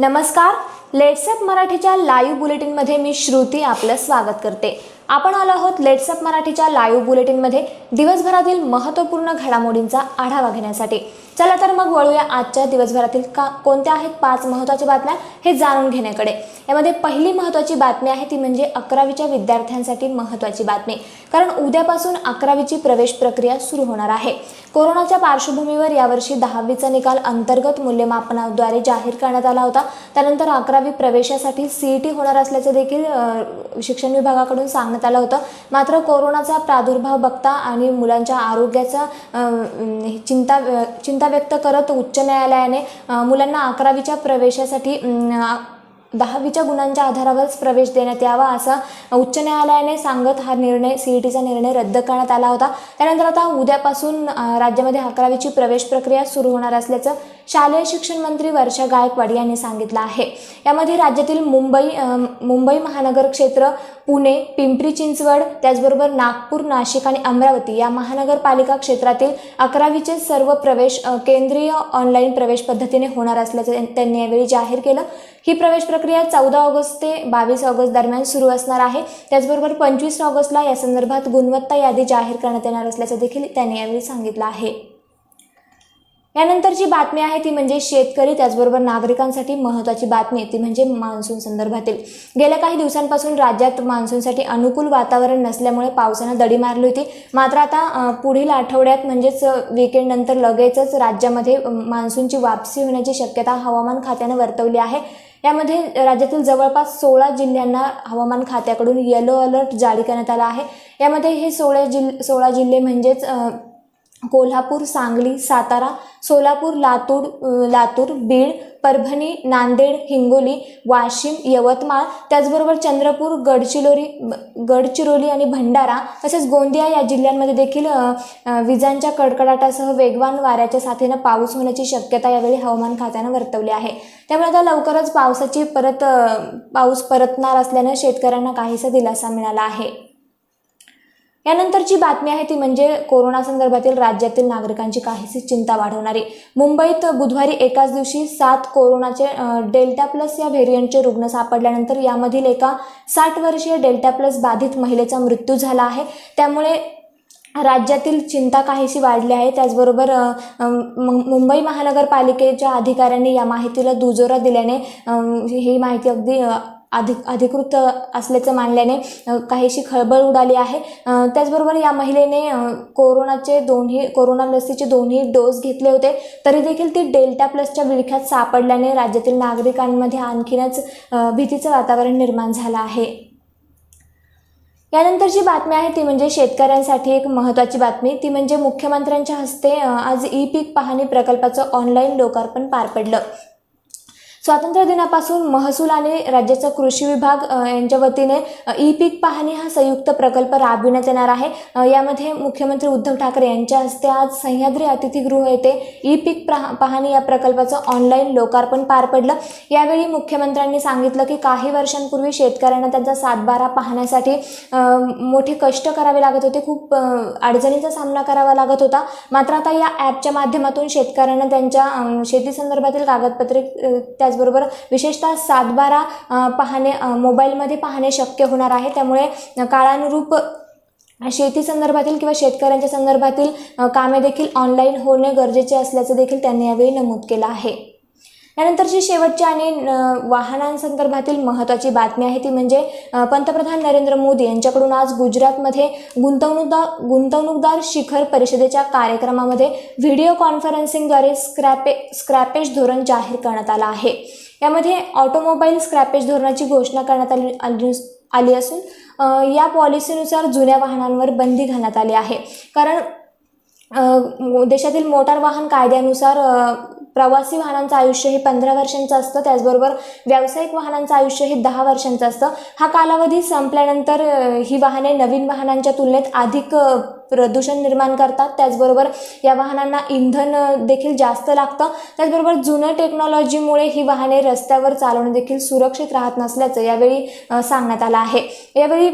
नमस्कार. लेट्सअप मराठीच्या लाईव्ह बुलेटिनमध्ये मी श्रुती आपलं स्वागत करते. आपण आलो आहोत लेट्सअप मराठीच्या लाईव्ह बुलेटिनमध्ये दिवसभरातील महत्त्वपूर्ण घडामोडींचा आढावा घेण्यासाठी. चला तर मग वळूया आजच्या दिवसभरातील का कोणत्या आहेत पाच महत्त्वाच्या बातम्या हे जाणून घेण्याकडे. यामध्ये पहिली महत्त्वाची बातमी आहे ती म्हणजे अकरावीच्या विद्यार्थ्यांसाठी महत्त्वाची बातमी. कारण उद्यापासून अकरावीची प्रवेश प्रक्रिया सुरू होणार आहे. कोरोनाच्या पार्श्वभूमीवर यावर्षी दहावीचा निकाल अंतर्गत मूल्यमापनाद्वारे जाहीर करण्यात आला होता. त्यानंतर अकरावी प्रवेशासाठी सीईटी होणार असल्याचं देखील शिक्षण विभागाकडून सांगण्यात आलं होतं. मात्र कोरोनाचा प्रादुर्भाव बघता आणि मुलांच्या आरोग्याचा चिंता चिंता व्यक्त करत उच्च न्यायालयाने मुलांना अकरावीच्या प्रवेशासाठी दहावीच्या गुणांच्या आधारावरच प्रवेश देण्यात यावा असा उच्च न्यायालयाने सांगत हा निर्णय सी ई टीचा निर्णय रद्द करण्यात आला होता. त्यानंतर आता उद्यापासून राज्यामध्ये अकरावीची प्रवेश प्रक्रिया सुरू होणार असल्याचं शालेय शिक्षण मंत्री वर्षा गायकवाड यांनी सांगितलं आहे. यामध्ये राज्यातील मुंबई मुंबई महानगर क्षेत्र पुणे पिंपरी चिंचवड त्याचबरोबर नागपूर नाशिक आणि अमरावती या महानगरपालिका क्षेत्रातील अकरावीचे सर्व प्रवेश केंद्रीय ऑनलाईन प्रवेश पद्धतीने होणार असल्याचं त्यांनी यावेळी जाहीर केलं. ही प्रवेश प्रक्रिया चौदा ऑगस्ट ते बावीस ऑगस्ट दरम्यान सुरू असणार आहे. त्याचबरोबर पंचवीस ऑगस्टला या संदर्भात गुणवत्ता यादी जाहीर करण्यात येणार असल्याचं देखील त्यांनी यावेळी सांगितलं आहे. यानंतरची बातमी आहे ती म्हणजे शेतकरी त्याचबरोबर नागरिकांसाठी महत्त्वाची बातमी. ती म्हणजे मान्सून संदर्भातील. गेल्या काही दिवसांपासून राज्यात मान्सूनसाठी अनुकूल वातावरण नसल्यामुळे पावसानं दडी मारली होती. मात्र आता पुढील आठवड्यात म्हणजेच विकेंडनंतर लगेचच राज्यामध्ये मान्सूनची वापसी होण्याची शक्यता हवामान खात्यानं वर्तवली आहे. यामध्ये राज्यातील जवळपास सोळा जिल्ह्यांना हवामान खात्याकडून येलो अलर्ट जारी करण्यात आला आहे. यामध्ये हे सोळा जिल सोळा जिल्हे म्हणजेच कोल्हापूर सांगली सातारा सोलापूर लातूर लातूर बीड परभणी नांदेड हिंगोली वाशिम यवतमाळ त्याचबरोबर चंद्रपूर गडचिरोली गडचिरोली आणि भंडारा तसेच गोंदिया या जिल्ह्यांमध्ये देखील विजांच्या कडकडाटासह वेगवान वाऱ्याच्या साथीनं पाऊस होण्याची शक्यता यावेळी हवामान खात्यानं वर्तवली आहे. त्यामुळे आता लवकरच पावसाची परत पाऊस परतणार असल्यानं शेतकऱ्यांना काहीसा दिलासा मिळाला आहे. यानंतरची बातमी आहे ती म्हणजे कोरोना संदर्भातील राज्यातील नागरिकांची काहीशी चिंता वाढवणारी. मुंबईत बुधवारी एकाच दिवशी सात कोरोनाचे डेल्टा प्लस या व्हेरियंटचे रुग्ण सापडल्यानंतर यामधील एका साठ वर्षीय डेल्टा प्लस बाधित महिलेचा मृत्यू झाला आहे. त्यामुळे राज्यातील चिंता काहीशी वाढली आहे. त्याचबरोबर मु- मुंबई महानगरपालिकेच्या अधिकाऱ्यांनी या माहितीला दुजोरा दिल्याने ही माहिती अगदी अधिक अधिकृत असल्याचं मानल्याने काहीशी खळबळ उडाली आहे. त्याचबरोबर या महिलेने कोरोनाचे दोन्ही कोरोना लसीचे दोन्ही डोस घेतले होते. तरी देखील ती डेल्टा प्लसच्या विळख्यात सापडल्याने राज्यातील नागरिकांमध्ये आणखीनच भीतीचं वातावरण निर्माण झालं आहे. यानंतर जी बातमी आहे ती म्हणजे शेतकऱ्यांसाठी एक महत्त्वाची बातमी. ती म्हणजे मुख्यमंत्र्यांच्या हस्ते आज ई पीक पाहणी प्रकल्पाचं ऑनलाईन लोकार्पण पार पडलं. स्वातंत्र्य दिनापासून महसूल आणि राज्याचा कृषी विभाग यांच्या वतीने ई पीक पाहणी हा संयुक्त प्रकल्प राबविण्यात येणार आहे. यामध्ये मुख्यमंत्री उद्धव ठाकरे यांच्या हस्ते आज सह्याद्री अतिथीगृह येथे ई पीक पाहणी या प्रकल्पाचं ऑनलाईन लोकार्पण पार पडलं. यावेळी मुख्यमंत्र्यांनी सांगितलं की काही वर्षांपूर्वी शेतकऱ्यांना त्यांचा सातबारा पाहण्यासाठी मोठे कष्ट करावे लागत होते. खूप अडचणीचा सामना करावा लागत होता. मात्र आता या ॲपच्या माध्यमातून शेतकऱ्यांना त्यांच्या शेती संदर्भातील कागदपत्रे त्या त्याचबरोबर विशेषतः सातबारा पाहणे मोबाईलमध्ये पाहणे शक्य होणार आहे. त्यामुळे काळानुरूप शेती संदर्भातील किंवा शेतकऱ्यांच्या संदर्भातील कामे देखील ऑनलाईन होणे गरजेचे असल्याचं देखील त्यांनी यावेळी नमूद केलं आहे. यानंतरची शेवटची आणि वाहनांसंदर्भातील महत्त्वाची बातमी आहे ती म्हणजे पंतप्रधान नरेंद्र मोदी यांच्याकडून आज गुजरातमध्ये गुंतवणूकदार गुंतवणूकदार शिखर परिषदेच्या कार्यक्रमामध्ये व्हिडिओ कॉन्फरन्सिंगद्वारे स्क्रॅपे स्क्रॅपेज धोरण जाहीर करण्यात आलं आहे. यामध्ये ऑटोमोबाईल स्क्रॅपेज धोरणाची घोषणा करण्यात आली आली आली असून या पॉलिसीनुसार जुन्या वाहनांवर बंदी घालण्यात आली आहे. कारण देशातील मोटार वाहन कायद्यानुसार प्रवासी वाहनांचं आयुष्य हे पंधरा वर्षांचं असतं. त्याचबरोबर व्यावसायिक वाहनांचं आयुष्य हे दहा वर्षांचं असतं. हा कालावधी संपल्यानंतर ही वाहने नवीन वाहनांच्या तुलनेत अधिक प्रदूषण निर्माण करतात. त्याचबरोबर या वाहनांना इंधन देखील जास्त लागतं. त्याचबरोबर जुनं टेक्नॉलॉजीमुळे ही वाहने रस्त्यावर चालवणं देखील सुरक्षित राहत नसल्याचं यावेळी सांगण्यात आलं आहे. यावेळी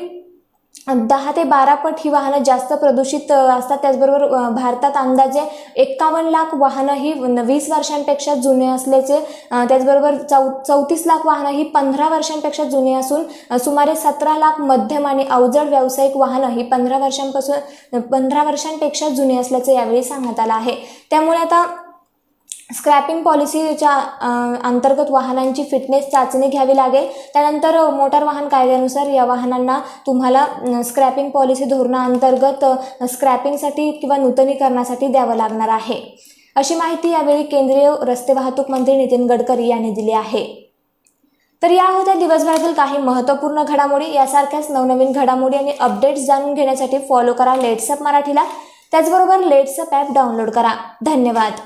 दहा ते बारा पट ही वाहनं जास्त प्रदूषित असतात. त्याचबरोबर भारतात अंदाजे एक्कावन्न लाख वाहनं ही वीस वर्षांपेक्षा जुने असल्याचे त्याचबरोबर चौ चौतीस लाख वाहनं ही पंधरा वर्षांपेक्षा जुनी असून सुमारे सतरा लाख मध्यम आणि अवजड व्यावसायिक वाहनं ही पंधरा वर्षांपासून पंधरा वर्षांपेक्षा जुनी असल्याचं यावेळी सांगण्यात आलं आहे. त्यामुळे आता स्क्रॅपिंग पॉलिसीच्या अंतर्गत वाहनांची फिटनेस चाचणी घ्यावी लागेल. त्यानंतर मोटार वाहन कायद्यानुसार या वाहनांना तुम्हाला स्क्रॅपिंग पॉलिसी धोरणाअंतर्गत स्क्रॅपिंगसाठी किंवा नूतनीकरणासाठी द्यावं लागणार आहे. अशी माहिती यावेळी केंद्रीय रस्ते वाहतूक मंत्री नितीन गडकरी यांनी दिली आहे. तर या होत्या दिवसभरातील काही महत्त्वपूर्ण घडामोडी. यासारख्याच नवनवीन घडामोडी आणि अपडेट्स जाणून घेण्यासाठी फॉलो करा लेट्सअप मराठीला. त्याचबरोबर लेट्सअप ॲप डाउनलोड करा. धन्यवाद.